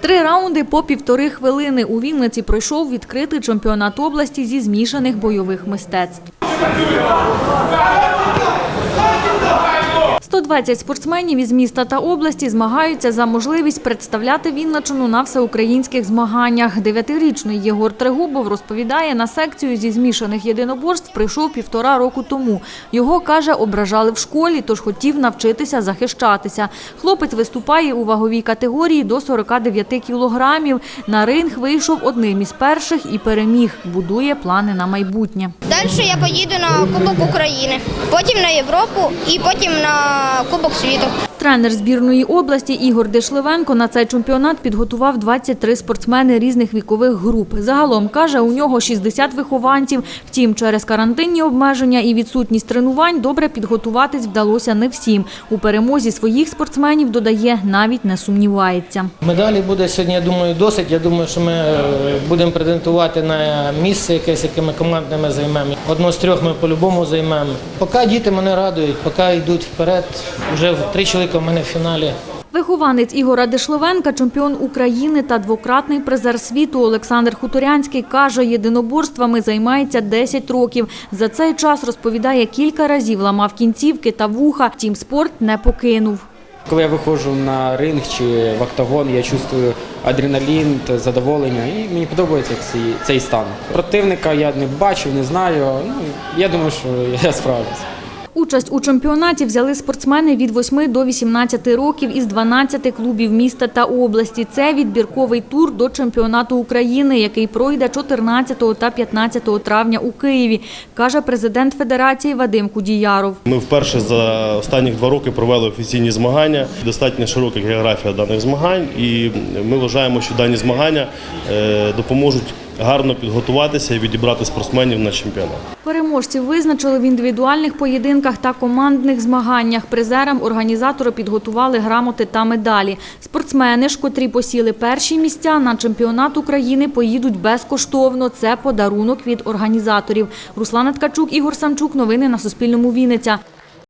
Три раунди по півтори хвилини. У Вінниці пройшов відкритий чемпіонат області зі змішаних бойових мистецтв. 120 спортсменів із міста та області змагаються за можливість представляти Вінничину на всеукраїнських змаганнях. Дев'ятирічний Єгор Трегубов розповідає, на секцію зі змішаних єдиноборств прийшов півтора року тому. Його, каже, ображали в школі, тож хотів навчитися захищатися. Хлопець виступає у ваговій категорії до 49 кілограмів. На ринг вийшов одним із перших і переміг. Будує плани на майбутнє. Далі я поїду на Кубок України, потім на Європу і потім на Кубок світу. Тренер збірної області Ігор Дешливенко на цей чемпіонат підготував 23 спортсмени різних вікових груп. Загалом, каже, у нього 60 вихованців. Втім, через карантинні обмеження і відсутність тренувань добре підготуватись вдалося не всім. У перемозі своїх спортсменів, додає, навіть не сумнівається. Медалі буде сьогодні, я думаю, досить. Я думаю, що ми е, будемо претендувати на місце якесь, яке ми командними займемо. Одно з трьох ми по-любому займемо. Поки діти мене радують, поки йдуть вперед. Вже три чоловіка в мене в фіналі. Вихованець Ігора Дешливенка, чемпіон України та двократний призер світу Олександр Хуторянський каже, єдиноборствами займається 10 років. За цей час розповідає, кілька разів ламав кінцівки та вуха. Втім, спорт не покинув. Коли я виходжу на ринг чи в октагон, я чувствую адреналін, задоволення, і мені подобається цей, стан. Противника я не бачив, не знаю. Ну я думаю, що я справлюсь. Участь у чемпіонаті взяли спортсмени від 8 до 18 років із 12 клубів міста та області. Це відбірковий тур до чемпіонату України, який пройде 14 та 15 травня у Києві, каже президент Федерації Вадим Кудіяров. Ми вперше за останні два роки провели офіційні змагання. Достатньо широка географія даних змагань, і ми вважаємо, що дані змагання е, допоможуть гарно підготуватися і відібрати спортсменів на чемпіонат. Переможців визначили в індивідуальних поєдинках та командних змаганнях. Призерам організатори підготували грамоти та медалі. Спортсмени ж, котрі посіли перші місця на чемпіонат України, поїдуть безкоштовно. Це подарунок від організаторів. Руслана Ткачук, Ігор Самчук. Новини на Суспільному. Вінниця.